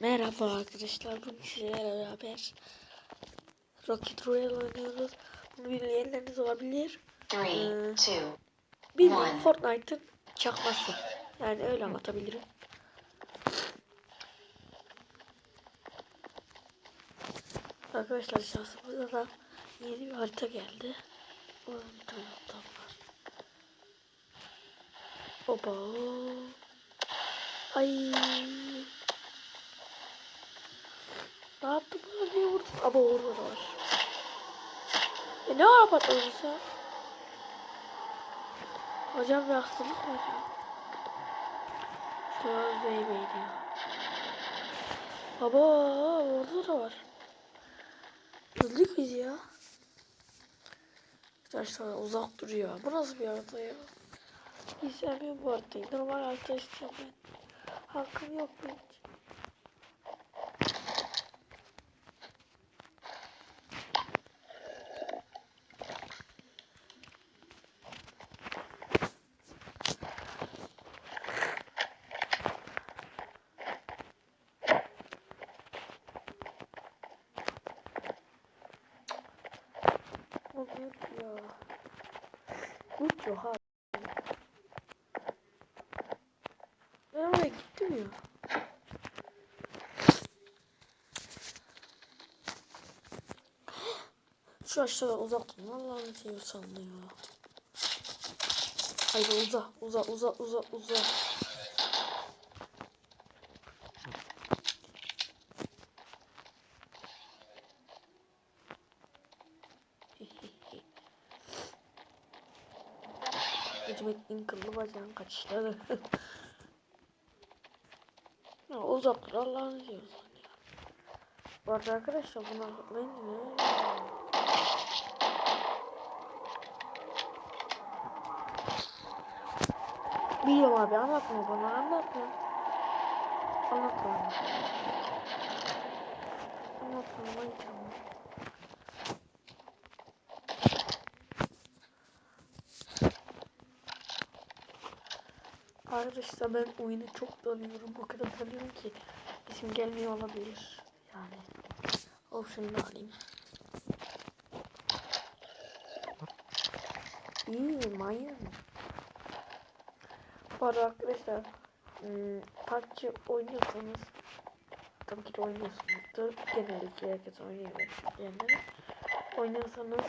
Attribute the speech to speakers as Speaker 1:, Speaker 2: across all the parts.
Speaker 1: Merhaba arkadaşlar. Bugün sizlerle beraber Rocket Royale oynuyoruz. Bunu bilmeyenleriniz olabilir.
Speaker 2: Three,
Speaker 1: Ee,
Speaker 2: two,
Speaker 1: Bildiğin
Speaker 2: One.
Speaker 1: Fortnite'ın çakması. Yani öyle anlatabilirim. Arkadaşlar şansımıza da yeni bir harita geldi. Tane adam var. Oba. Ay. Ne yaptın bana da var. E ne ara patladın sen? Hocam bir hastalık var ya. Şu an Beyblade ya. Baba orada da var. Öldük biz ya. Arkadaşlar uzak duruyor. Bu nasıl bir harita ya? Hiç sevmiyorum bu haritayı. Normal harita istiyorum ben. Hakkım yok benim. O büyük ya. Büyük yok abi. Ben oraya gittim ya. Şu aşağıda uzak durun. Allah'ını seviyorsan ya. Haydi uza, uza, uza, uza, uza. Hikmet'in kıllı bacağın kaçışları. ya uzak dur Allah'ını seviyorsan ya. Bu arada arkadaşlar buna ben ne? Biliyorum abi anlatma bana anlatma. Anlatma bana. Anlatma bana Arkadaşlar ben oyunu çok tanıyorum. O kadar tanıyorum ki isim gelmiyor olabilir. Yani. Da alayım. İyi manyak mı? Bu arada arkadaşlar ım, PUBG oynuyorsanız tabii ki de oynuyorsunuzdur. Genellikle herkes oynuyor diyenler. Oynuyorsanız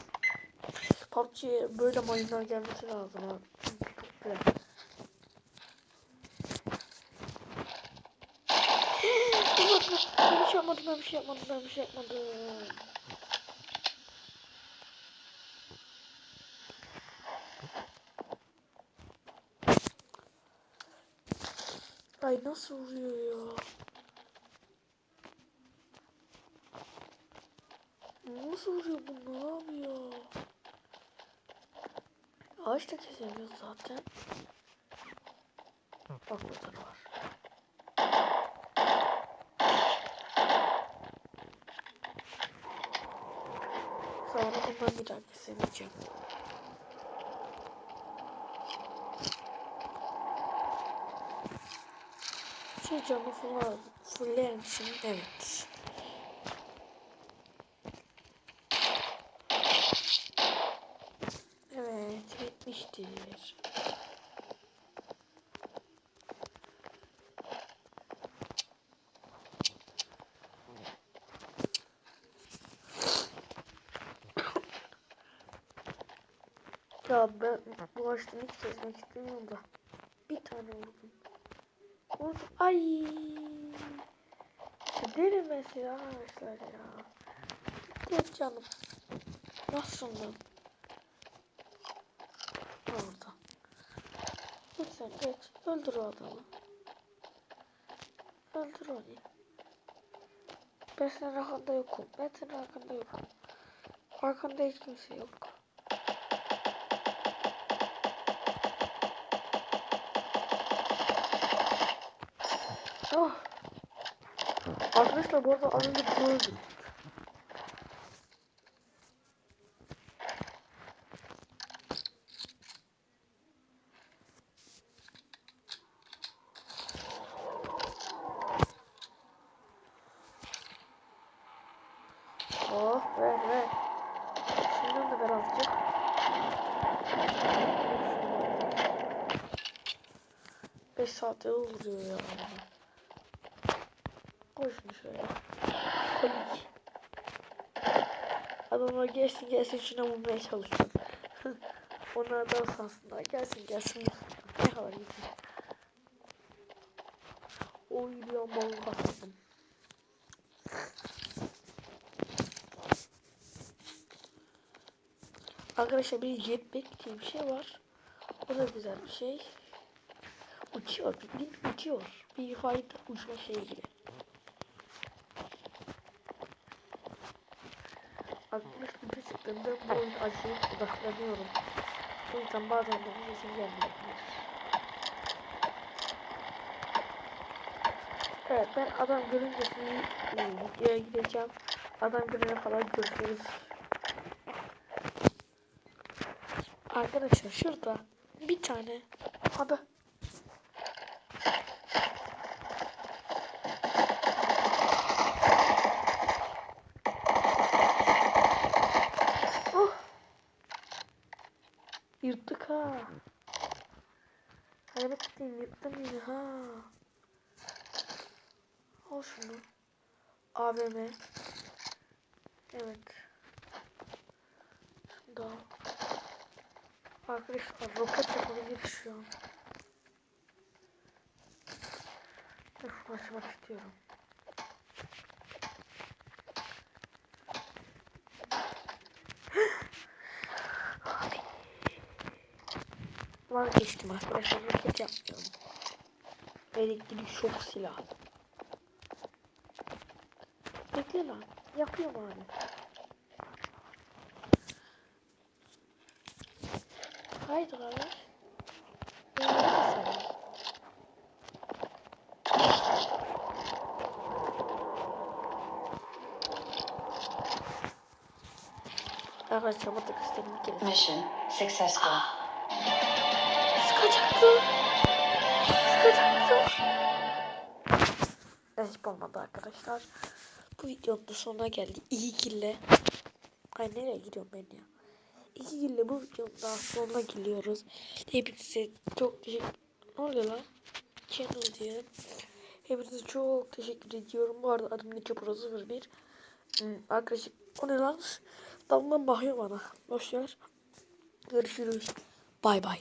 Speaker 1: PUBG'ye böyle mayınlar gelmesi lazım. çok güzel. Ben bir şey yapmadım, ben bir şey yapmadım, ben bir şey yapmadım. Ay nasıl vuruyor ya? Nasıl vuruyor bu? Ne yapıyor? Ağaç da kesemiyor zaten. Bak burada da var. Bundan bir daha kesemeyeceğim. Şu camı full fuller misin? Evet. Evet, bitmiştir. Ya ben bu maçtan hiç kesmek istemiyorum da. Bir tane vurdum. Vurdum. Ay. Denemesi ya arkadaşlar ya. Gitti canım. Nasılsın? Orada. Lütfen geç. Öldür o adamı. Öldür onu. Ben senin arkanda yokum. Ben senin arkanda yokum. Arkanda hiç kimse yok. Oh. Arkadaşlar bu arada az önce bunu öldürdük. Oh ver ver. Şundan da ver azıcık. Beş saate vuruyor ya. Koy şunu şöyle. Koy. Adamlar gelsin gelsin şuna vurmaya çalışsın. Onlar da sansınlar. Gelsin gelsin. Ne kadar güzel. Oy bir an bal bastım. Arkadaşlar bir jetpack diye bir şey var. O da güzel bir şey. Uçuyor. Bildiğin uçuyor. Bir fayda uçma şeyi gibi. Arkadaş bir çıktığında bu oyun acayip odaklanıyorum. O yüzden bazen de sesim gelmeyebilir. Evet ben adam görünce sizi e, videoya gideceğim. Adam görene kadar görüşürüz. Arkadaşlar şurada bir tane abi Oh. Yırttık ha. Ettim yırttım yine ha. Al şunu. AVM. Evet. Şunu da al. Arkadaşlar roket yapabilir şu an. Açmak istiyorum. Vazgeçtim arkadaşlar roket yapmıyorum. Elektrikli şok silah. Bekle lan. Yapıyorum abi. Haydi bir kere.
Speaker 2: Mission successful.
Speaker 1: Sıkacaktı. Sıkacaktı. Nasip olmadı arkadaşlar. Bu videonun da sonuna geldik. İyi kille. Ay nereye gidiyorum ben ya? İki kille bu videonun daha sonuna geliyoruz. Hepinize çok teşekkür... Ne oluyor lan? Channel diye. Hepinize çok teşekkür ediyorum. Bu arada adım Nico Pro 01. Hmm, arkadaşlar o ne lan? Damdan bakıyor bana. Boşver. Görüşürüz. Bay bay.